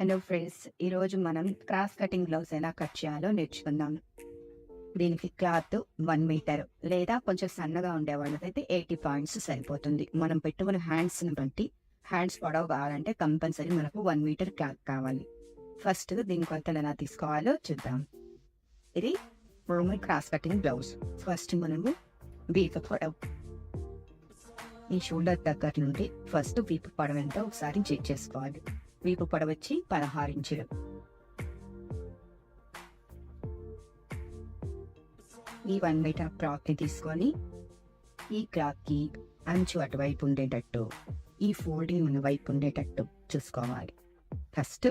Hello friends ఈరోజు మనం cross cutting blouse ఎలా కట్ చేయాలో నేర్చుకుందాం. దీనికి క్లాత్ వన్ మీటర్ లేదా కొంచెం సన్నగా ఉండే వాళ్ళకైతే ఎయిటీ పాయింట్స్ సరిపోతుంది. మనం పెట్టుకున్న హ్యాండ్స్ని బట్టి హ్యాండ్స్ పొడవు కావాలంటే కంపల్సరీ మనకు వన్ మీటర్ క్లాత్ కావాలి. ఫస్ట్ దీని కొలతలు ఎలా తీసుకోవాలో చూద్దాం. ఇది Roman cross cutting blouse. First మనము వీపు పొడవు. ఈ షోల్డర్ దగ్గర నుండి ఫస్ట్ వీపు పొడవు ఎంతో ఒకసారి చెక్ చేసుకోవాలి. వీపు పొడవు వచ్చి ఈ వన్ మీటర్ క్లాత్ని తీసుకొని ఈ క్లాత్కి అంచు అటువైపు ఉండేటట్టు ఈ ఫోల్డింగ్ ఉన్న వైపు ఉండేటట్టు చూసుకోవాలి. ఫస్ట్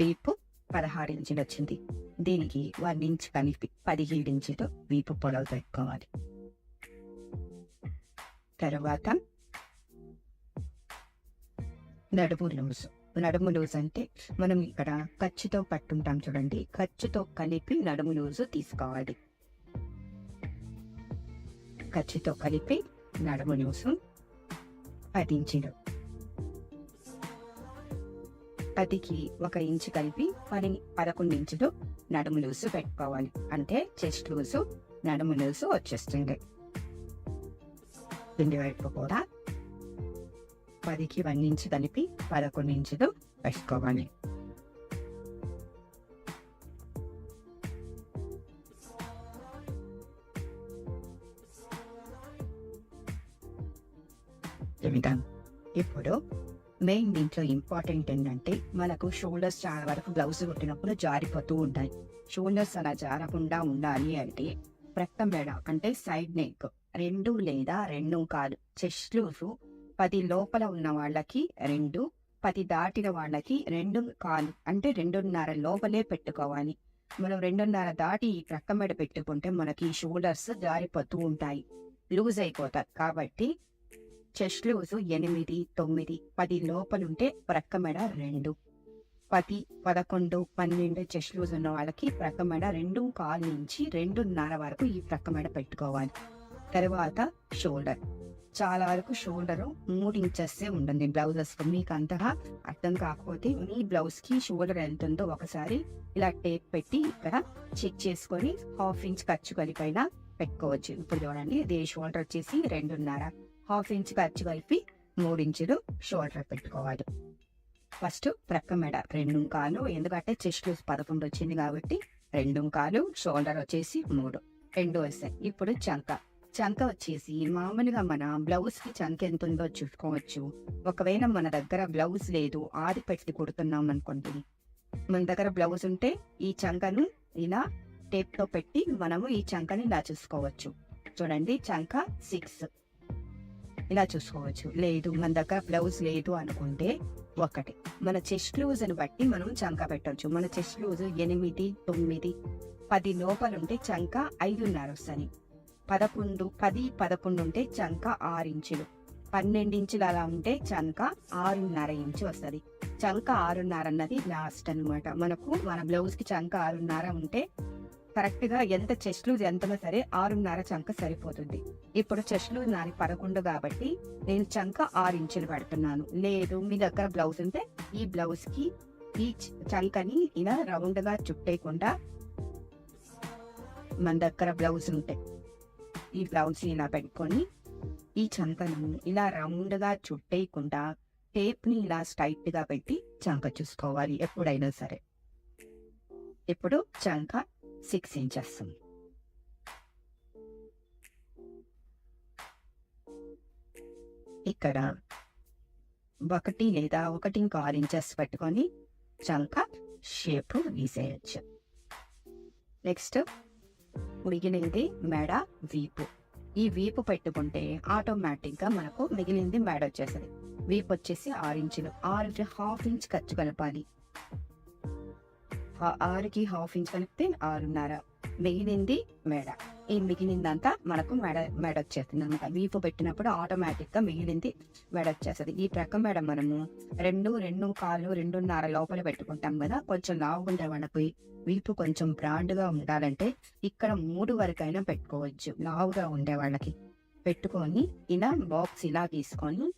వీపు పదహారు ఇంచులు వచ్చింది దీనికి వన్ ఇంచ్ కలిపి పదిహేడు ఇంచులు వీపు పొడవు పెట్టుకోవాలి తర్వాత నడుము లూజ్. నడుము లూజ్ అంటే మనం ఇక్కడ ఖర్చుతో పట్టుంటాం చూడండి. ఖర్చుతో కలిపి నడుము లూజు తీసుకోవాలి. ఖర్చుతో కలిపి నడుము లూజు పది ఇంచులు పదికి ఒక ఇంచు కలిపి పది పదకొండు ఇంచులు నడుము లూసు పెట్టుకోవాలి. అంటే చెస్ట్ లూసు నడుము లూసు వచ్చేస్తుంది. పిండి వైపు కూడా పదికి వన్ ఇంచు కలిపి పదకొండు ఇంచులు పెట్టుకోవాలి. చెబుతాం ఇప్పుడు మెయిన్ దీంట్లో ఇంపార్టెంట్ ఏంటంటే మనకు షోల్డర్స్ చాలా వరకు బ్లౌజ్ కుట్టినప్పుడు జారిపోతూ ఉంటాయి. షోల్డర్స్ అలా జారకుండా ఉండాలి అంటే ప్రక్క మెడ అంటే సైడ్ నెక్ రెండు లేదా రెండు కాదు. చెస్ట్ లూసు పది లోపల ఉన్న వాళ్ళకి రెండు పది దాటిన వాళ్ళకి రెండు కాలు అంటే రెండున్నర లోపలే పెట్టుకోవాలి. మనం రెండున్నర దాటి ఈ ప్రక్క మీద పెట్టుకుంటే మనకి షోల్డర్స్ జారిపోతూ ఉంటాయి. లూజ్ అయిపోతాయి. కాబట్టి చెస్ట్ లూజ్ ఎనిమిది తొమ్మిది పది లోపలుంటే ప్రక్క మెడ రెండు. పది పదకొండు పన్నెండు చెస్ట్ లూజ్ ఉన్న వాళ్ళకి ప్రక్క మెడ రెండు కాలు నుంచి రెండున్నర వరకు ఈ ప్రక్క మెడ పెట్టుకోవాలి. తర్వాత షోల్డర్. చాలా వరకు షోల్డర్ మూడు ఇంచెస్ ఉంటుంది బ్లౌజెస్ మీకు అంతగా అర్థం కాకపోతే మీ బ్లౌజ్కి షోల్డర్ ఎంత ఉందో ఒకసారి ఇలా టేప్ పెట్టి ఇక్కడ చెక్ చేసుకొని హాఫ్ ఇంచ్ ఖర్చు కలిపైన పెట్టుకోవచ్చు. ఇప్పుడు చూడండి ఇది షోల్డర్ వచ్చేసి రెండున్నర. హాఫ్ ఇంచ్ ఖర్చు కలిపి మూడు ఇంచులు షోల్డర్ పెట్టుకోవాలి. ఫస్ట్ ప్రక్క మెడ రెండు కాలు ఎందుకంటే చెస్ట్ పదకొండు వచ్చింది కాబట్టి రెండు కాలు షోల్డర్ వచ్చేసి మూడు. రెండు వస్తాయి. ఇప్పుడు చంక. చంక వచ్చేసి మామూలుగా మన బ్లౌజ్కి చంక ఎంత ఉందో చూసుకోవచ్చు. ఒకవేళ మన దగ్గర బ్లౌజ్ లేదు ఆది పెట్టి కుడుతున్నాం అనుకోండి. మన దగ్గర బ్లౌజ్ ఉంటే ఈ చంకను ఇలా టేప్తో పెట్టి మనము ఈ చంకని ఇలా చూసుకోవచ్చు. చూడండి చంక సిక్స్. ఇలా చూసుకోవచ్చు. లేదు మన దగ్గర బ్లౌజ్ లేదు అనుకుంటే ఒకటి. మన చెస్ట్ లూజ్ని బట్టి మనం చంక పెట్టవచ్చు మన చెస్ట్ లూజ్ ఎనిమిది తొమ్మిది పది లోపలుంటే చంక ఐదున్నర వస్తుంది. పదకొండు పది పదకొండు ఉంటే చంక ఆరు ఇంచులు. పన్నెండు ఇంచులు అలా ఉంటే చంక ఆరున్నర ఇంచు వస్తుంది. చంక ఆరున్నర అన్నది లాస్ట్ అనమాట మనకు మన బ్లౌజ్కి చంక ఆరున్నర ఉంటే కరెక్ట్గా ఎంత చెస్ట్ లూజ్ ఎంతలో సరే ఆరున్నర చంక సరిపోతుంది. ఇప్పుడు చెస్ట్ లూజ్ నాది పదకొండు కాబట్టి నేను చంక ఆరు ఇంచులు పెడుతున్నాను. లేదు మీ దగ్గర బ్లౌజ్ ఉంటే ఈ బ్లౌజ్కి ఈ చంకని ఇలా రౌండ్గా చుట్టేయకుండా మన దగ్గర బ్లౌజ్ ఉంటే. ఈ బ్లౌజ్ ఇలా పెట్టుకొని ఈ చంకను ఇలా రౌండ్గా చుట్టేయకుండా టేప్ని ఇలా స్ట్రైట్గా పెట్టి చంక చూసుకోవాలి ఎప్పుడైనా సరే. ఇప్పుడు చంక సిక్స్ ఇంచెస్ ఇక్కడ ఒకటి లేదా ఒకటి ఇంకో ఆరు ఇంచెస్ పెట్టుకొని చంక షేప్ గీసేయచ్చు నెక్స్ట్ మిగిలింది మెడ వీపు. ఈ వీపు పెట్టుకుంటే ఆటోమేటిక్గా మనకు మిగిలింది మెడ వచ్చేస్తుంది. వీపు వచ్చేసి ఆరు ఇంచులు. ఆరుకి హాఫ్ ఇంచ్ ఖర్చు కలపాలి. ఆరుకి హాఫ్ ఇంచ్ కలిపితే ఆరున్నర. మిగిలింది మెడ. ఈ మిగిలిందంతా మనకు మెడ మెడ వచ్చేస్తుంది అనమాట వీపు పెట్టినప్పుడు ఆటోమేటిక్గా మిగిలింది మెడ వచ్చేస్తుంది ఈ ప్రక్క మెడ మనము రెండు రెండు కాళ్ళు రెండున్నర లోపల పెట్టుకుంటాం కదా కొంచెం లావుగా మనకు వీపు కొంచెం బ్రాండ్గా ఉండాలంటే ఇక్కడ మూడు వరకైనా పెట్టుకోవచ్చు. లావుగా ఉండే వాళ్ళకి పెట్టుకొని ఇలా బాక్స్ ఇలా తీసుకొని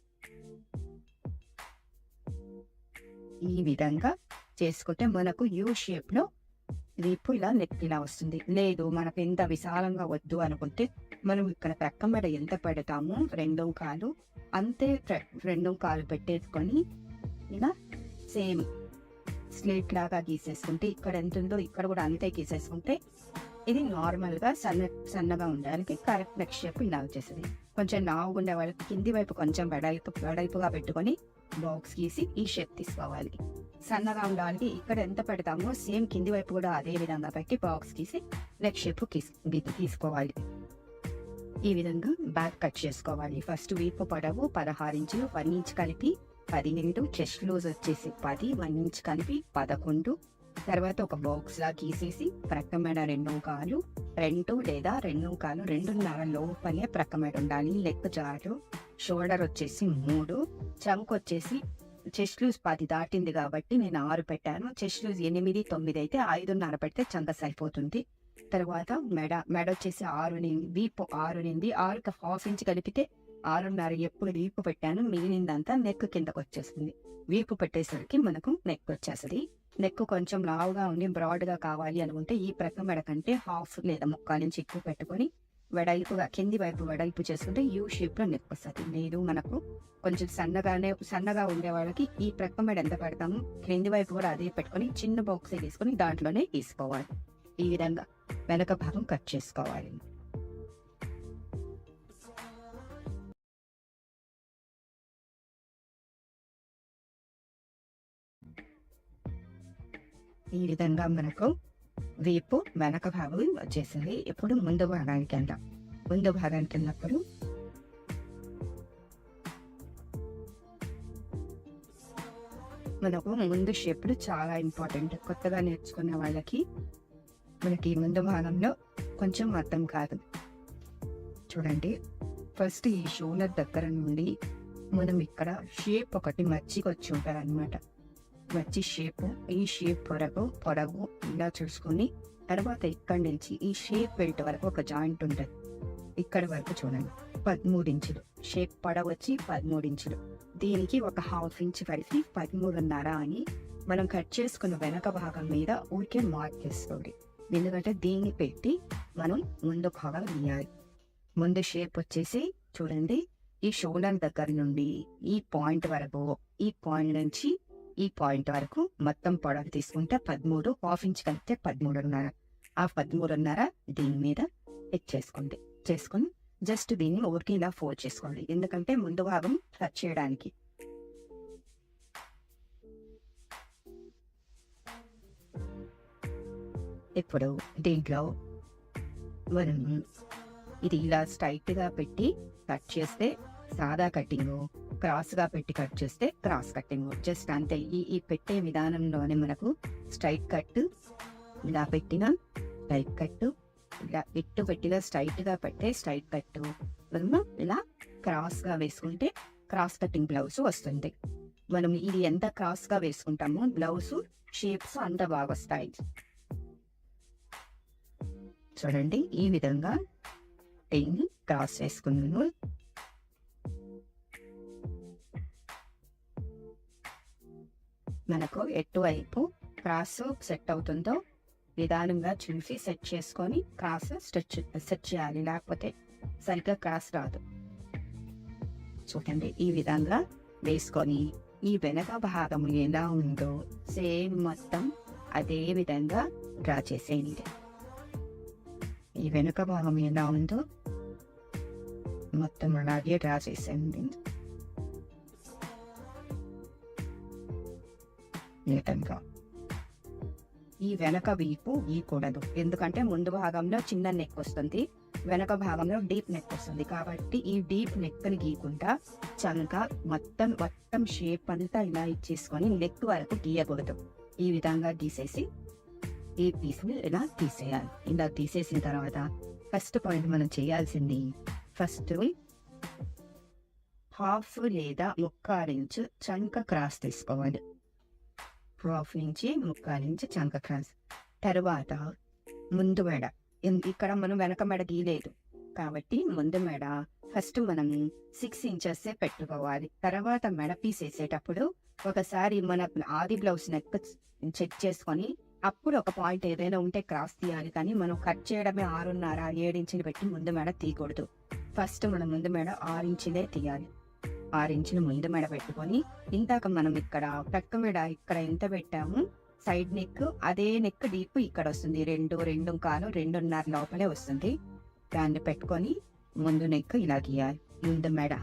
ఈ విధంగా చేసుకుంటే మనకు యూ షేప్లో వీపు ఇలా నెక్ ఇలా వస్తుంది. లేదు మనకు ఎంత విశాలంగా వద్దు అనుకుంటే మనం ఇక్కడ ప్రక్క మెడ ఎంత పెడతామో రెండో కాలు అంతే రెండో కాలు పెట్టేసుకొని ఇలా సేమ్ స్లేట్ లాగా గీసేసుకుంటే ఇక్కడ ఎంత ఉందో ఇక్కడ కూడా అంతే గీసేసుకుంటే ఇది నార్మల్గా సన్న సన్నగా ఉండడానికి కరెక్ట్ నెక్ షేప్ ఇలా వచ్చేసింది కొంచెం లావుగా ఉండే వాళ్ళకి కింది వైపు కొంచెం వెడల్పు వెడల్పుగా పెట్టుకొని బాక్స్ గీసి ఈ షేప్ తీసుకోవాలి. సన్నగా ఉండడానికి ఇక్కడ ఎంత పెడతామో సేమ్ కింది వైపు కూడా అదే విధంగా పెట్టి బాక్స్ గీసి నెక్ షేప్ తీసుకోవాలి. ఈ విధంగా బ్యాక్ కట్ చేసుకోవాలి. ఫస్ట్ వీపు పొడవు పదహారు ఇంచులు వన్ ఇంచ్ కలిపి పదిహేడు చెస్ట్ లూజ్ వచ్చేసి పది వన్ ఇంచ్ కలిపి పదకొండు తర్వాత ఒక బాక్స్ లా గీసేసి ప్రక్కమైన రెండు కాలు రెండు లేదా రెండు కాలు రెండున్నర లోపలే ప్రక్కమైన ఉండాలి. లెగ్ జారు షోల్డర్ వచ్చేసి మూడు చంక్ వచ్చేసి చెస్ట్ లూజ్ పది దాటింది కాబట్టి నేను ఆరు పెట్టాను. చెస్ట్ లూజ్ ఎనిమిది తొమ్మిది అయితే ఐదున్నర పెడితే చంక సరిపోతుంది. తర్వాత మెడ మెడ వచ్చేసి ఆరు నింది వీపు ఆరు నింది ఆరుకి హాఫ్ ఇంచ్ కలిపితే ఆరున్నర ఎప్పుడు వీపు పెట్టాను. మిగిలిందంతా నెక్ కిందకు వచ్చేస్తుంది వీపు పెట్టేసరికి మనకు నెక్ వచ్చేస్తుంది. నెక్ కొంచెం లావుగా ఉండి బ్రాడ్గా కావాలి అనుకుంటే ఈ ప్రక్క మెడ కంటే హాఫ్ లేదా ముక్కాల నుంచి ఎక్కువ పెట్టుకొని వెడల్పుగా కింది వైపు వెడల్పు చేసుకుంటే యూ షేప్లో నెక్ వస్తుంది. లేదు మనకు కొంచెం సన్నగానే సన్నగా ఉండే వాళ్ళకి ఈ ప్రక్క మెడ ఎంత పెడతాము కింది వైపు కూడా అదే పెట్టుకొని చిన్న బాక్స్ తీసుకొని దాంట్లోనే తీసుకోవాలి ఈ విధంగా వెనక భాగం కట్ చేసుకోవాలి. ఈ విధంగా మనకు వీపు వెనక భాగం వచ్చేసింది. ఇప్పుడు ముందు భాగానికి వెళ్దాం. ముందు భాగానికి వెళ్ళినప్పుడు మనకు ముందు షేప్లు చాలా ఇంపార్టెంట్ కొత్తగా నేర్చుకున్న వాళ్ళకి మనకి ముందు భాగంలో కొంచెం అర్థం కాదు. చూడండి. ఫస్ట్ ఈ షోనర్ దగ్గర నుండి మనం ఇక్కడ షేప్ ఒకటి మచ్చికి వచ్చి షేప్ ఈ షేప్ వరకు పొడవు ఇలా చూసుకొని తర్వాత ఇక్కడి నుంచి ఈ షేప్ బెల్ట్ వరకు ఒక జాయింట్ ఉంటుంది. ఇక్కడ వరకు చూడండి. పదమూడు ఇంచులు. షేప్ పొడవు వచ్చి పదమూడు ఇంచులు. దీనికి ఒక హాఫ్ ఇంచ్ కలిసి పదమూడున్నర అని మనం కట్ చేసుకున్న వెనక భాగం మీద ఊరికే మార్క్ చేసుకోండి. ఎందుకంటే దీన్ని పెట్టి మనం ముందు భాగం గీయాలి. ముందు షేప్ వచ్చేసి చూడండి. ఈ షోల్డర్ దగ్గర నుండి ఈ పాయింట్ వరకు ఈ పాయింట్ నుంచి ఈ పాయింట్ వరకు మొత్తం పొడవు తీసుకుంటే పదమూడు హాఫ్ ఇంచ్ కలిపితే పదమూడున్నర. ఆ పదమూడున్నర దీని మీద ఎక్ చేసుకోండి. చేసుకుని జస్ట్ దీన్ని ఊరికి ఇలా ఫోల్డ్ చేసుకోండి. ఎందుకంటే ముందు భాగం కట్ చేయడానికి. ఇప్పుడు దీంట్లో మనం ఇది ఇలా స్ట్రైట్గా పెట్టి కట్ చేస్తే సాదా కటింగ్ క్రాస్గా పెట్టి కట్ చేస్తే క్రాస్ కటింగ్. జస్ట్ అంతే. ఈ ఈ పెట్టే విధానంలోనే మనకు స్ట్రైట్ కట్ ఇలా పెట్టిన స్ట్రైట్ కట్ ఇలా ఇట్టు పెట్టిన స్ట్రైట్గా పెట్టే స్ట్రైట్ కట్ మనము ఇలా క్రాస్గా వేసుకుంటే క్రాస్ కటింగ్ బ్లౌజ్ వస్తుంది. మనం ఇది ఎంత క్రాస్గా వేసుకుంటామో బ్లౌజ్ షేప్స్ అంత బాగా వస్తాయి. చూడండి ఈ విధంగా టెన్ క్రాస్ చేసుకున్నాను మనకు ఎటువైపు క్రాస్ సెట్ అవుతుందో నిదానంగా చూసి సెట్ చేసుకొని క్రాస్ స్టిచ్ సెట్ చేయాలి. లేకపోతే సరిగ్గా క్రాస్ రాదు. చూడండి ఈ విధంగా వేసుకొని ఈ వెనక భాగం ఎలా ఉందో సేమ్ మొత్తం అదే విధంగా డ్రా చేసేయండి. ఈ వెనుక భాగం ఎలా ఉందో మొత్తం అలాగే డ్రా చేసేయండి. ఈ ఈ వెనక వీపు గీయకూడదు ఎందుకంటే ముందు భాగంలో చిన్న నెక్ వస్తుంది. వెనక భాగంలో డీప్ నెక్ వస్తుంది. కాబట్టి ఈ డీప్ నెక్ని గీయకుండా చంక మొత్తం మొత్తం షేప్ అంతా ఇలా ఇచ్చేసుకొని నెక్ వరకు గీయకూడదు. ఈ విధంగా గీసేసి ఈ పీస్ని ఇలా తీసేయాలి. ఇలా తీసేసిన తర్వాత ఫస్ట్ పాయింట్ మనం చేయాల్సింది ఫస్ట్ హాఫ్ లేదా ఒక్క ఇంచు చంక క్రాస్ తీసుకోవాలి. హాఫ్ నుంచి ముక్కాలు ఇంచు చంక క్రాస్. తర్వాత ముందు మెడ. ఇక్కడ మనం వెనక మెడ గీయలేదు. కాబట్టి ముందు మెడ ఫస్ట్ మనం సిక్స్ ఇంచెస్ పెట్టుకోవాలి. తర్వాత మెడ పీస్ వేసేటప్పుడు ఒకసారి మన ఆది బ్లౌజ్ నెక్ చెక్ చేసుకొని అప్పుడు ఒక పాయింట్ ఏదైనా ఉంటే క్రాస్ తీయాలి. కానీ మనం కట్ చేయడమే ఆరున్నర ఏడు ఇంచులు పెట్టి ముందు మెడ తీయకూడదు. ఫస్ట్ మనం ముందు మెడ ఆరు ఇంచులే తీయాలి. ఆరు ముందు మెడ పెట్టుకొని ఇంతాక మనం ఇక్కడ పక్క మెడ ఇక్కడ ఎంత పెట్టాము? సైడ్ నెక్ అదే నెక్ డీప్ ఇక్కడ వస్తుంది. రెండు రెండు కాలు రెండున్నర లోపలే వస్తుంది. దాన్ని పెట్టుకొని ముందు నెక్ ఇలా గీయాలి. ముందు మెడ.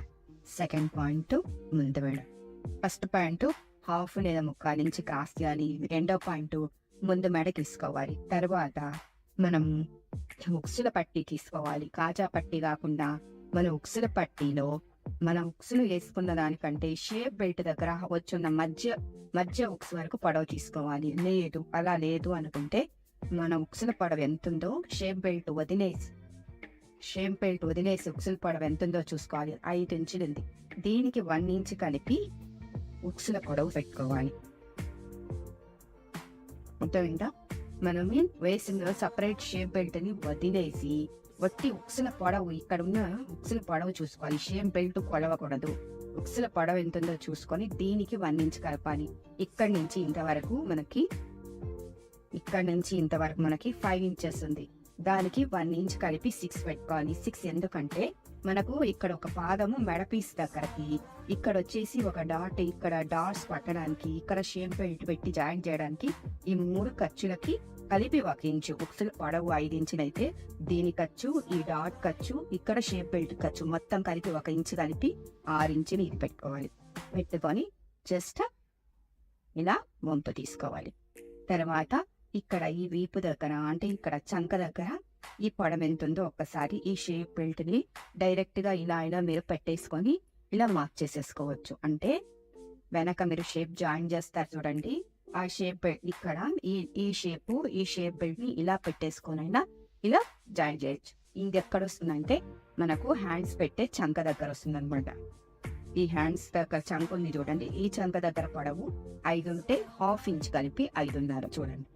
సెకండ్ పాయింట్ ముందు మెడ. ఫస్ట్ పాయింట్ హాఫ్ లేదా ముక్కాలు ఇంచి క్రాస్ చేయాలి రెండో పాయింట్ ముందు మెడ తీసుకోవాలి. తర్వాత మనం ఉక్సుల పట్టి తీసుకోవాలి. కాజా పట్టి కాకుండా మన ఉక్సుల పట్టీలో మన ఉక్సులు వేసుకున్న దానికంటే షేప్ బెల్ట్ దగ్గర వచ్చున్న మధ్య మధ్య ఉక్స్ వరకు పొడవు తీసుకోవాలి. లేదు అలా లేదు అనుకుంటే మన ఉక్సుల పొడవు ఎంత ఉందో షేప్ బెల్ట్ వదిలేసి షేప్ బెల్ట్ వదిలేసి ఉక్సుల పొడవు ఎంత ఉందో చూసుకోవాలి. ఐదు ఇంచులు ఉంది. దీనికి వన్ ఇంచ్ కలిపి ఉక్సుల పొడవు పెట్టుకోవాలి. అర్థమైందా? మనం వేసిన సపరేట్ షేప్ బెల్ట్ని వదిలేసి వట్టి ఉక్సుల పొడవు ఇక్కడ ఉన్న ఉక్సుల పొడవు చూసుకోవాలి. షేమ్ బెల్ట్ కొలవకూడదు. ఉక్సుల పొడవు ఎంత ఉందో చూసుకొని దీనికి వన్ ఇంచ్ కలపాలి ఇక్కడి నుంచి ఇంతవరకు మనకి ఇక్కడ నుంచి ఇంతవరకు మనకి ఫైవ్ ఇంచెస్ ఉంది. దానికి వన్ ఇంచ్ కలిపి సిక్స్ పెట్టుకోవాలి. సిక్స్ ఎందుకంటే మనకు ఇక్కడ ఒక పాదము మెడ పీస్ దగ్గరకి ఇక్కడ వచ్చేసి ఒక డాట్ ఇక్కడ డాట్స్ పట్టడానికి ఇక్కడ షేమ్ బెల్ట్ పెట్టి జాయిన్ చేయడానికి ఈ మూడు ఖర్చులకి కలిపి ఒక ఇంచు ఉక్సుల పొడవు ఐదు ఇంచులైతే దీని ఖర్చు ఈ డాట్ ఖర్చు ఇక్కడ షేప్ బెల్ట్ ఖర్చు మొత్తం కలిపి ఒక ఇంచు కలిపి ఆరు ఇంచుని ఇది పెట్టుకోవాలి. పెట్టుకొని జస్ట్ ఇలా వంపు తీసుకోవాలి. తర్వాత ఇక్కడ ఈ వీపు దగ్గర అంటే ఇక్కడ చంక దగ్గర ఈ పొడవ ఎంత ఉందో ఒక్కసారి ఈ షేప్ బెల్ట్ని డైరెక్ట్గా ఇలా ఇలా మీరు పెట్టేసుకొని ఇలా మార్క్ చేసేసుకోవచ్చు. అంటే వెనక మీరు షేప్ జాయిన్ చేస్తారు చూడండి. ఆ షేప్ ఇక్కడ ఈ ఈ షేప్ ఈ షేప్ బెల్ట్ని ఇలా పెట్టేసుకొనైనా ఇలా జాయిన్ చేయొచ్చు. ఇది ఎక్కడ వస్తుందంటే మనకు హ్యాండ్స్ పెట్టే చంక దగ్గర వస్తుంది అనమాట ఈ హ్యాండ్స్ దగ్గర చంక ఉంది చూడండి. ఈ చంక దగ్గర పొడవు ఐదు ఉంటే హాఫ్ ఇంచ్ కలిపి ఐదున్నర చూడండి.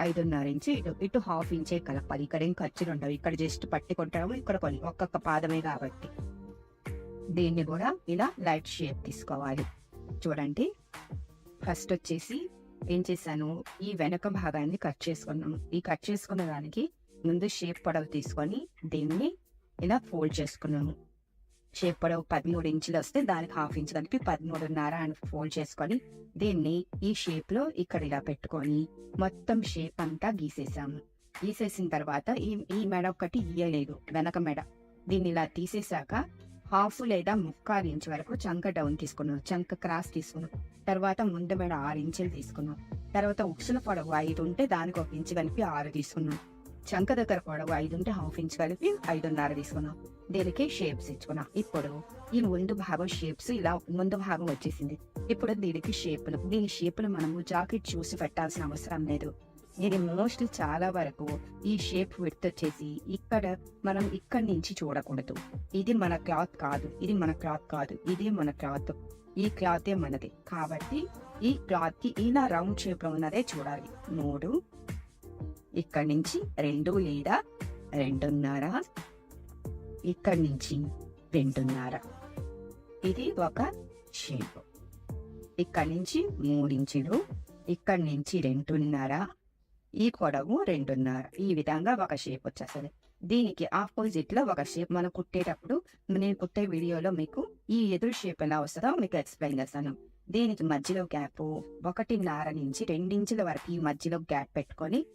ఐదున్నర ఇంచ్ ఇటు ఇటు హాఫ్ ఇంచే కలపాలి. ఇక్కడ ఏం ఖర్చులు ఉండవు. ఇక్కడ జస్ట్ పట్టుకుంటాము ఇక్కడ కొన్ని ఒక్కొక్క పాదమే కాబట్టి. దీన్ని కూడా ఇలా లైట్ షేప్ తీసుకోవాలి. చూడండి. ఫస్ట్ వచ్చేసి ఏం చేశాను? ఈ వెనక భాగాన్ని కట్ చేసుకున్నాను. ఈ కట్ చేసుకున్న దానికి ముందు షేప్ పొడవు తీసుకొని దీన్ని ఇలా ఫోల్డ్ చేసుకున్నాను. షేప్ పొడవు పదమూడు ఇంచులు వస్తే దానికి హాఫ్ ఇంచ్ కలిపి పదమూడున్నర అని ఫోల్డ్ చేసుకొని దీన్ని ఈ షేప్లో ఇక్కడ ఇలా పెట్టుకొని మొత్తం షేప్ అంతా గీసేసాము. గీసేసిన తర్వాత ఈ ఈ మెడ ఒకటి ఇయ్యలేదు వెనక మెడ. దీన్ని ఇలా తీసేశాక హాఫ్ లేదా ముక్కాలు ఇంచ్ వరకు చంక డౌన్ తీసుకున్నాం చంక క్రాస్ తీసుకున్నాం తర్వాత ముందు మెడ ఆరు ఇంచులు తీసుకున్నాం తర్వాత ఉక్సుల పొడవు ఐదు ఉంటే దానికి ఒక ఇంచు కలిపి ఆరు తీసుకున్నాం చంక దగ్గర పొడవు ఐదు ఉంటే హాఫ్ ఇంచ్ కలిపి ఐదున్నర తీసుకున్నాం దీనికి షేప్స్ ఇచ్చుకున్నాం. ఇప్పుడు ఈ ముందు భాగం షేప్స్ ఇలా ముందు భాగం వచ్చేసింది. ఇప్పుడు దీనికి షేపులు దీని షేపులు మనము జాకెట్ చూసి పెట్టాల్సిన అవసరం లేదు. ఇది మోస్ట్లీ చాలా వరకు ఈ షేప్ విడ్త్ వచ్చేసి ఇక్కడ మనం ఇక్కడ నుంచి చూడకూడదు. ఇది మన క్లాత్ కాదు ఇది మన క్లాత్ కాదు ఇది మన క్లాత్ ఈ క్లాతే మనది. కాబట్టి ఈ క్లాత్కి ఇలా రౌండ్ షేప్లో ఉన్నదే చూడాలి. మూడు ఇక్కడ నుంచి రెండు లేదా రెండున్నర ఇక్కడ నుంచి రెండున్నర. ఇది ఒక షేప్ ఇక్కడ నుంచి మూడించులు ఇక్కడ నుంచి రెండున్నర. ఈ పొడవు రెండున్నర. ఈ విధంగా ఒక షేప్ వచ్చేస్తుంది. దీనికి ఆపోజిట్లో ఒక షేప్ మనం కుట్టేటప్పుడు నేను కుట్టే వీడియోలో మీకు ఈ ఎదురు షేప్ ఎలా వస్తుందో మీకు ఎక్స్ప్లెయిన్ చేస్తాను. దీనికి మధ్యలో గ్యాప్ ఒకటిన్నర నుంచి రెండించుల వరకు ఈ మధ్యలో గ్యాప్ పెట్టుకొని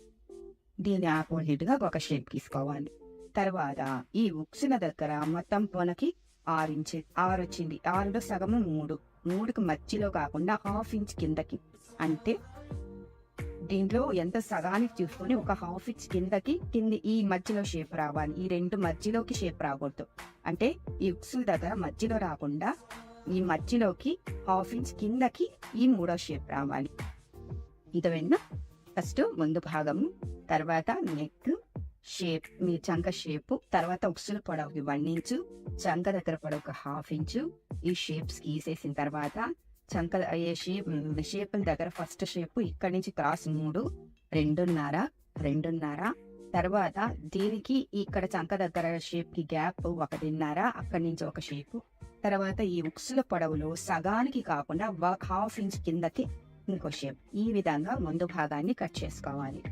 దీని ఆపోజిట్గా ఒక షేప్ తీసుకోవాలి. తర్వాత ఈ ఉక్సుల దగ్గర మొత్తం పొనకి ఆరు ఇంచ్ ఆరు వచ్చింది. ఆరులో సగము మూడు. మూడుకు మధ్యలో కాకుండా హాఫ్ ఇంచ్ కిందకి. అంటే దీంట్లో ఎంత సగానికి చూసుకొని ఒక హాఫ్ ఇంచ్ కిందకి కింది ఈ మధ్యలో షేప్ రావాలి. ఈ రెండు మధ్యలోకి షేప్ రాకూడదు. అంటే ఈ ఉక్సుల దగ్గర మధ్యలో రాకుండా ఈ మధ్యలోకి హాఫ్ ఇంచ్ కిందకి ఈ మూడో షేప్ రావాలి. ఇదవైనా ఫస్ట్ ముందు భాగము తర్వాత నెక్ షేప్ మీ చంక షేప్ తర్వాత ఉక్సుల పొడవుకి వన్ ఇంచు చంక దగ్గర పొడవు ఒక హాఫ్ ఇంచు ఈ షేప్స్ గీసేసిన తర్వాత చంక అయ్యే షేప్ షేపుల దగ్గర ఫస్ట్ షేప్ ఇక్కడి నుంచి క్రాస్ మూడు రెండున్నర రెండున్నర. తర్వాత దీనికి ఇక్కడ చంక దగ్గర షేప్కి గ్యాప్ ఒకటిన్నర అక్కడి నుంచి ఒక షేప్. తర్వాత ఈ ఉక్సుల పొడవులో సగానికి కాకుండా హాఫ్ ఇంచ్ కిందకి ఇంకో షేప్. ఈ విధంగా ముందు భాగాన్ని కట్ చేసుకోవాలి.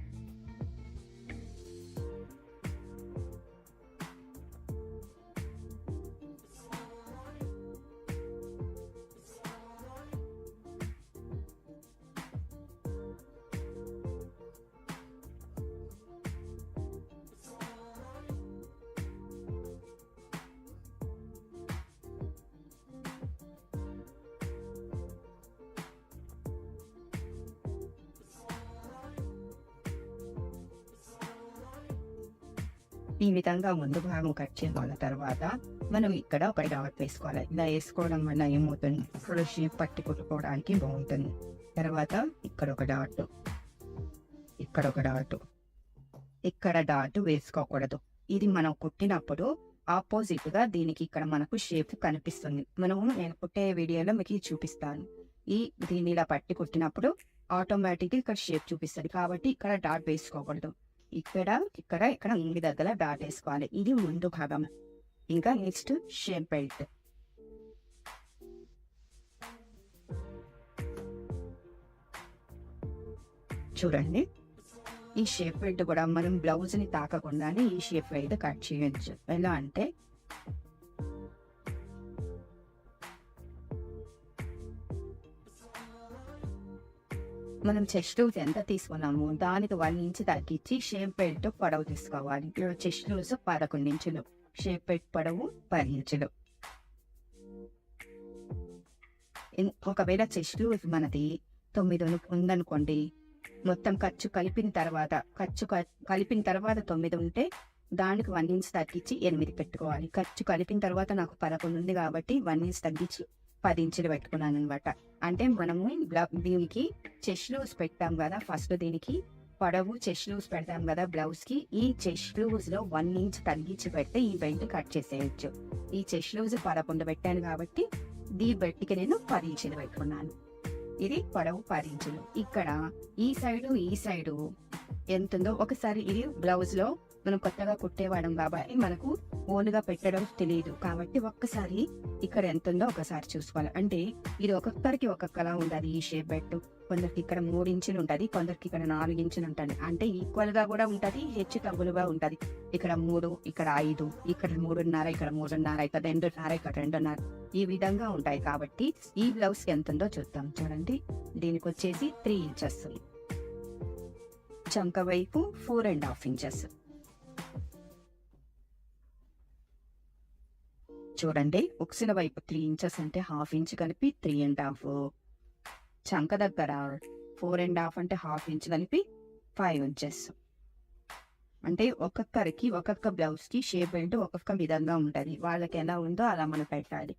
ఈ విధంగా ముందు భాగం కట్ చేసుకున్న తర్వాత మనం ఇక్కడ ఒక డాట్ వేసుకోవాలి. ఇలా వేసుకోవడం వల్ల ఏమవుతుంది? ఇప్పుడు షేప్ పట్టి కుట్టుకోవడానికి బాగుంటుంది. తర్వాత ఇక్కడ ఒక డాట్. ఇక్కడ ఒక డాట్. ఇక్కడ డాట్ వేసుకోకూడదు. ఇది మనం కుట్టినప్పుడు ఆపోజిట్గా దీనికి ఇక్కడ మనకు షేప్ కనిపిస్తుంది. మనము నేను కుట్టే వీడియోలో మీకు చూపిస్తాను. ఈ దీన్ని ఇలా పట్టి కుట్టినప్పుడు ఆటోమేటిక్ ఇక్కడ షేప్ చూపిస్తుంది. కాబట్టి ఇక్కడ డాట్ వేసుకోకూడదు. ఇక్కడ ఇక్కడ ఇక్కడ ముందు దగ్గర డాట్ వేసుకోవాలి ఇది ముందు భాగం. ఇంకా నెక్స్ట్ షేప్ బెల్ట్ చూడండి. ఈ షేప్ బెల్ట్ కూడా మనం బ్లౌజ్ని తాకకుండానే ఈ షేప్ బెల్ట్ కట్ చేయొచ్చు. ఎలా అంటే మనం చెస్ట్ లూజ్ ఎంత తీసుకున్నాము దానికి వన్ ఇంచ్ తగ్గించి షేప్ బెల్ట్ పొడవు తీసుకోవాలి. ఇప్పుడు చెస్ట్ లూజ్ పదకొండు ఇంచులు షేప్ బెల్ట్ పొడవు పది ఇంచులు. ఒకవేళ చెస్ట్ లూజ్ మనది తొమ్మిది ఉందనుకోండి మొత్తం ఖర్చు కలిపిన తర్వాత ఖర్చు క- కలిపిన తర్వాత తొమ్మిది ఉంటే దానికి వన్ ఇంచ్ తగ్గించి ఎనిమిది పెట్టుకోవాలి. ఖర్చు కలిపిన తర్వాత నాకు పదకొండు ఉంది కాబట్టి వన్ ఇంచ్ తగ్గించి పది ఇంచులు పెట్టుకున్నాను అనమాట అంటే మనము దీనికి చెస్ట్ లూజ్ పెట్టాం కదా ఫస్ట్ దీనికి పొడవు చెస్ట్ లూజ్ పెడతాం కదా బ్లౌజ్కి ఈ చెస్ట్ లూజ్లో వన్ ఇంచ్ తగ్గించి పెడితే ఈ బెల్ట్ కట్ చేసేయచ్చు. ఈ చెస్ట్ లూజ్ పదకొండు పెట్టాను కాబట్టి దీ బెల్ట్కి నేను పది ఇంచులు పెట్టుకున్నాను. ఇది పొడవు పది ఇంచులు ఇక్కడ ఈ సైడు ఈ సైడు ఎంత ఉందో ఒకసారి ఇది బ్లౌజ్లో మనం కొత్తగా కుట్టేవాడం కాబట్టి మనకు ఓన్గా పెట్టడం తెలియదు కాబట్టి ఒక్కసారి ఇక్కడ ఎంత ఉందో ఒకసారి చూసుకోవాలి. అంటే ఇది ఒక్కొక్కరికి ఒక్కొక్కలా ఉండాలి ఈ షేప్ బెట్ కొందరికి ఇక్కడ మూడు ఇంచులు ఉంటుంది. కొందరికి ఇక్కడ నాలుగు ఇంచులు ఉంటుంది. అంటే ఈక్వల్గా కూడా ఉంటుంది. హెచ్చు తగ్గులుగా ఉంటుంది. ఇక్కడ మూడు ఇక్కడ ఐదు ఇక్కడ మూడున్నర ఇక్కడ మూడున్నర ఇక్కడ రెండున్నర ఇక్కడ రెండున్నర ఈ విధంగా ఉంటాయి. కాబట్టి ఈ బ్లౌజ్కి ఎంత ఉందో చూద్దాం. చూడండి. దీనికి వచ్చేసి త్రీ ఇంచెస్. చంక వైపు ఫోర్ అండ్ హాఫ్ ఇంచెస్. చూడండి. ఉక్సిన వైపు త్రీ ఇంచెస్ అంటే హాఫ్ ఇంచ్ కలిపి త్రీ అండ్ హాఫ్ చంక దగ్గర ఫోర్ అండ్ హాఫ్ అంటే హాఫ్ ఇంచ్ కలిపి ఫైవ్ ఇంచెస్ అంటే ఒక్కొక్కరికి ఒక్కొక్క బ్లౌజ్కి షేప్ బెల్ట్ ఒక్కొక్క విధంగా ఉంటుంది. వాళ్ళకి ఎలా ఉందో అలా మనం పెట్టాలి.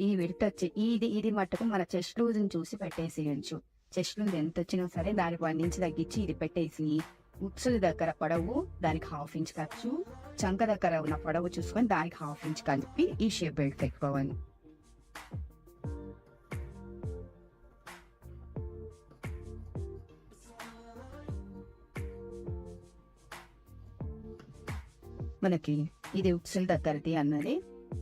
ఈ విడత వచ్చి ఇది ఇది మట్టుకు మన చెస్ట్ లూజ్ని చూసి పెట్టేసేయచ్చు. చెస్ట్ లూజ్ ఎంత వచ్చినా సరే దానికి వన్ ఇంచ్ తగ్గించి ఇది పెట్టేసి ఉక్సుల దగ్గర పొడవు దానికి హాఫ్ ఇంచ్ ఖర్చు. చంక దగ్గర ఉన్న పొడవు చూసుకొని దానికి హాఫ్ ఇంచ్ కలిపి ఈ షేప్ బెల్ట్ పెట్టుకోవాలి. మనకి ఇది ఉప్సుల దగ్గరది అన్నది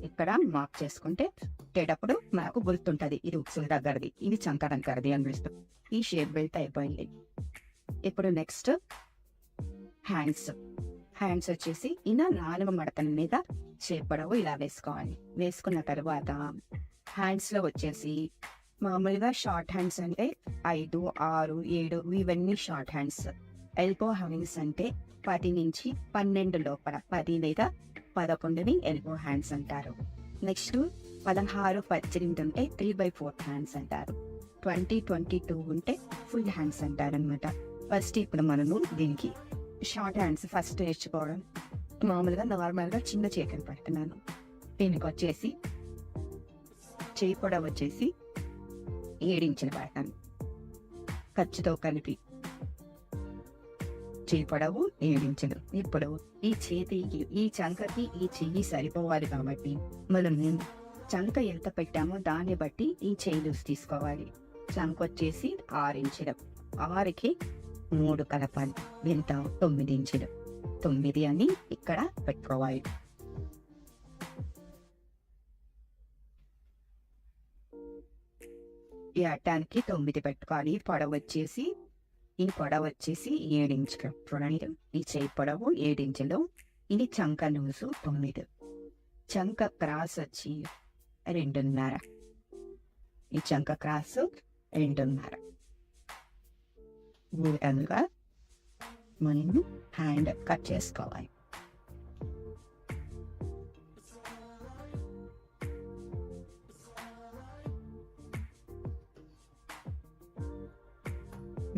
ఇక్కడ మార్క్ చేసుకుంటే పెట్టేటప్పుడు మనకు గుర్తుంటది ఇది ఉప్సుల దగ్గరది ఇది చంక దగ్గరది అనిపిస్తుంది ఈ షేప్ బెల్ట్ అయిపోయింది. ఇప్పుడు నెక్స్ట్ హ్యాండ్స్ హ్యాండ్స్ వచ్చేసి ఇలా నాలుగు మడతల మీద చేపడవు ఇలా వేసుకోవాలి. వేసుకున్న తర్వాత హ్యాండ్స్లో వచ్చేసి మామూలుగా షార్ట్ హ్యాండ్స్ అంటే ఐదు ఆరు ఏడు ఇవన్నీ షార్ట్ హ్యాండ్స్. ఎల్బో హ్యాండ్స్ అంటే పది నుంచి పన్నెండు లోపల పది లేదా పదకొండుని ఎల్బో హ్యాండ్స్ అంటారు. నెక్స్ట్ పదహారు పద్దెనిమిది ఉంటే త్రీ బై ఫోర్ హ్యాండ్స్ అంటారు. ట్వంటీ ట్వంటీ టూ ఉంటే ఫుల్ హ్యాండ్స్ అంటారు అనమాట ఫస్ట్ ఇప్పుడు మనము దీనికి షార్ట్ హ్యాండ్స్ ఫస్ట్ నేర్చుకోవడం. మామూలుగా నార్మల్గా చిన్న చేతులు పెడుతున్నాను. దీనికి వచ్చేసి చేయి కూడా వచ్చేసి ఏడించులు పెడతాను. ఖర్చుతో కలిపి చేయి పొడవు ఏడించులు ఇప్పుడు ఈ చేతికి ఈ చంకకి ఈ చెయ్యి సరిపోవాలి కాబట్టి మనం చంక ఎంత పెట్టామో దాన్ని బట్టి ఈ చేయి లూస్ తీసుకోవాలి. చంక వచ్చేసి ఆరించడం ఆరుకి మూడు కలపాలి. ఎంత తొమ్మిది ఇంచులు. తొమ్మిది అని ఇక్కడ పెట్టుకోవాలి. ఈ అట్టానికి తొమ్మిది పెట్టుకోవాలి పొడవు వచ్చేసి ఈ పొడవు వచ్చేసి ఏడించులు చూడండి ఈ చేయి పొడవు ఏడించులు ఇది చంక లూజు తొమ్మిది. చంక క్రాస్ వచ్చి రెండున్నర. ఈ చంక క్రాస్ రెండున్నర. విధంగా మనం హ్యాండ్ కట్ చేసుకోవాలి.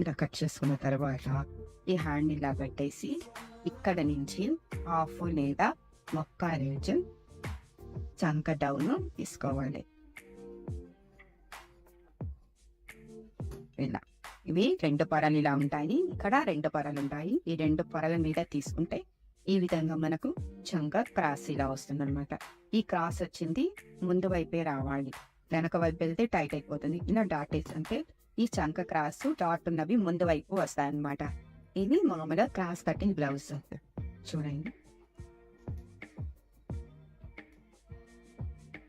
ఇలా కట్ చేసుకున్న తర్వాత ఈ హ్యాండ్ ఇలా పెట్టేసి ఇక్కడ నుంచి హాఫ్ లేదా మొక్క రేంజ్ చంక డౌన్ తీసుకోవాలి. ఇవి రెండు పొరలు ఇలా ఉంటాయి. ఇక్కడ రెండు పొరలు ఉంటాయి ఈ రెండు పొరల మీద తీసుకుంటే ఈ విధంగా మనకు చంక క్రాస్ ఇలా వస్తుంది అనమాట ఈ క్రాస్ వచ్చింది ముందు వైపే రావాలి. వెనక వైపు వెళ్తే టైట్ అయిపోతుంది. ఇలా డాట్ అంటే ఈ చంక క్రాస్ డాట్ ఉన్నవి ముందు వైపు వస్తాయి అనమాట ఇది మామూలుగా క్రాస్ కటింగ్ బ్లౌజ్. చూడండి.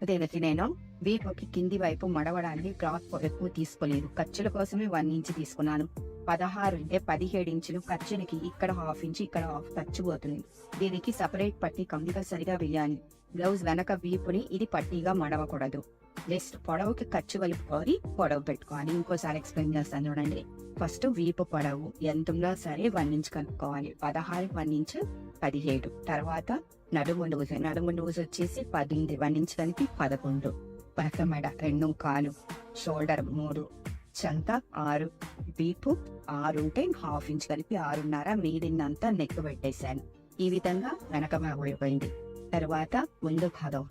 అదేవిధంగా నేను వీపుకి కింది వైపు మడవడానికి క్లాత్ ఎక్కువ తీసుకోలేదు. ఖర్చుల కోసమే వన్ ఇంచ్ తీసుకున్నాను. పదహారు అంటే పదిహేడు ఇంచులు ఖర్చులకి ఇక్కడ హాఫ్ ఇంచ్ ఇక్కడ హాఫ్ ఖర్చు పోతుంది. దీనికి సపరేట్ పట్టి కంపల్సరిగా వేయాలి. బ్లౌజ్ వెనక వీపుని ఇది పట్టీగా మడవకూడదు. జస్ట్ పొడవుకి ఖర్చు కలుపుకొని పొడవు పెట్టుకోవాలి. ఇంకోసారి ఎక్స్ప్లెయిన్ చేస్తాను చూడండి. ఫస్ట్ వీపు పొడవు ఎంత సరే వన్ ఇంచ్ కనుక్కోవాలి. పదహారు వన్ ఇంచ్ పదిహేడు. తర్వాత నడుము లూజ్ నడుము లూజ్ వచ్చేసి పదింది వన్ ఇంచ్ కలిపి పదకొండు. పెద్ద మెడ రెండు కాలు షోల్డర్ మూడు చంత ఆరు వీపు ఆరు ఉంటే హాఫ్ ఇంచ్ కలిపి ఆరున్నర మీడినంతా నెక్ పెట్టేశాను. ఈ విధంగా వెనక భాగం అయిపోయింది తర్వాత ముందు భాగం.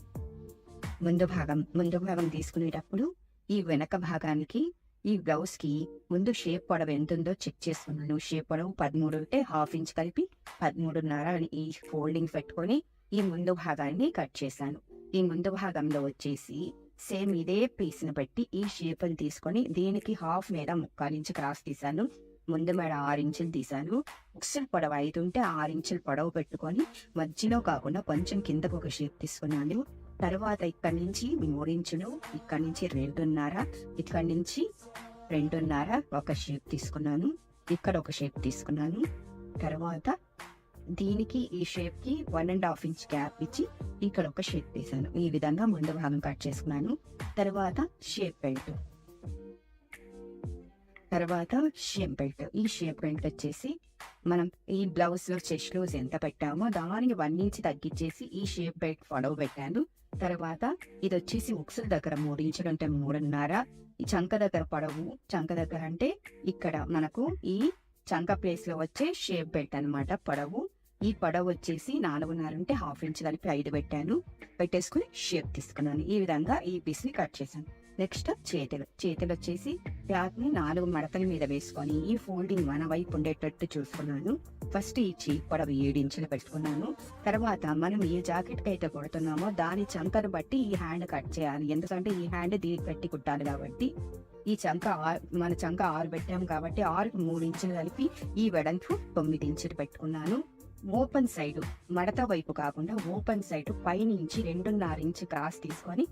ముందు భాగం ముందు భాగం తీసుకునేటప్పుడు ఈ వెనక భాగానికి ఈ బ్లౌజ్కి ముందు షేప్ పొడవు ఎంత ఉందో చెక్ చేసుకున్నాను షేప్ పొడవు పదమూడు ఉంటే హాఫ్ ఇంచ్ కలిపి పదమూడున్నర అని ఈ ఫోల్డింగ్ పెట్టుకొని ఈ ముందు భాగాన్ని కట్ చేశాను. ఈ ముందు భాగంలో వచ్చేసి సేమ్ ఇదే పీస్ని పెట్టి బట్టి ఈ షేప్ని తీసుకొని దీనికి హాఫ్ మీద ముక్కాలించి క్రాస్ తీశాను. ముందు మేడ ఆరు ఇంచులు తీశాను. ఉక్సులు పొడవు ఐదు ఉంటే ఆరు ఇంచులు పొడవు పెట్టుకొని మధ్యలో కాకుండా కొంచెం కిందకు ఒక షేప్ తీసుకున్నాను. తర్వాత ఇక్కడి నుంచి మూడు ఇంచులు ఇక్కడి నుంచి రెండున్నర ఇక్కడి నుంచి రెండున్నర ఒక షేప్ తీసుకున్నాను. ఇక్కడ ఒక షేప్ తీసుకున్నాను. తర్వాత దీనికి ఈ షేప్కి one and half inch gap ఇచ్చి ఇక్కడ ఒక షేప్ వేసాను ఈ విధంగా ముందు భాగం కట్ చేసుకున్నాను. తర్వాత షేప్ బెల్ట్ తర్వాత షేప్ బెల్ట్ ఈ షేప్ బెల్ట్ వచ్చేసి మనం ఈ బ్లౌజ్లో చెస్ట్ లూజ్ ఎంత పెట్టామో దానికి వన్ ఇంచ్ తగ్గించేసి ఈ షేప్ బెల్ట్ పొడవు పెట్టాను. తర్వాత ఇది వచ్చేసి ఉక్సుల దగ్గర మూడు ఇంచులు అంటే మూడున్నర. ఈ చంక దగ్గర పొడవు చంక దగ్గర అంటే ఇక్కడ మనకు ఈ చంక ప్లేస్లో వచ్చే షేప్ బెల్ట్ అన్నమాట పొడవు ఈ పొడవు వచ్చేసి నాలుగున్నర ఉంటే హాఫ్ ఇంచ్ కలిపి ఐదు పెట్టాను. పెట్టేసుకుని షేప్ తీసుకున్నాను. ఈ విధంగా ఈ పీస్ని కట్ చేశాను. నెక్స్ట్ చేతులు. చేతులు వచ్చేసి క్లాత్ని నాలుగు మడతల మీద వేసుకొని ఈ ఫోల్డింగ్ మన వైపు ఉండేటట్టు చూసుకున్నాను. ఫస్ట్ ఈ చీ పొడవు ఏడు పెట్టుకున్నాను. తర్వాత మనం ఏ జాకెట్కి అయితే కొడుతున్నామో దాని చంకను బట్టి ఈ హ్యాండ్ కట్ చేయాలి. ఎందుకంటే ఈ హ్యాండ్ దీనికి పెట్టి కుట్టాలి కాబట్టి. ఈ చంక ఆరు మన చంక ఆరు పెట్టాం కాబట్టి ఆరుకు మూడు ఇంచులు కలిపి ఈ వెడల్పు తొమ్మిది ఇంచులు పెట్టుకున్నాను. ఓపెన్ సైడ్ మడత వైపు కాకుండా ఓపెన్ సైడ్ పైనుంచి రెండున్నర ఇంచు క్రాస్ తీసుకొని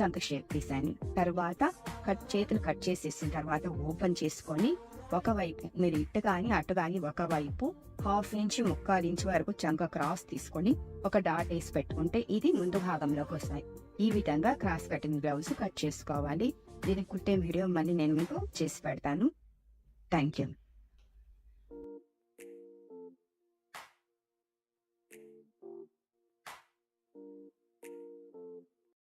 చంక షేప్ తీసాను తర్వాత కట్ చేతులు కట్ చేసేసిన తర్వాత ఓపెన్ చేసుకొని ఒకవైపు మీరు ఇటు కానీ అటు కానీ ఒకవైపు హాఫ్ ఇంచ్ ముక్కాలు ఇంచ్ వరకు చంక క్రాస్ తీసుకొని ఒక డాట్ వేసి పెట్టుకుంటే ఇది ముందు భాగంలోకి వస్తాయి. ఈ విధంగా క్రాస్ కటింగ్ బ్లౌజ్ కట్ చేసుకోవాలి. దీనికి కుట్టే వీడియో మళ్ళీ నేను మీకు చేసి పెడతాను. Thank you.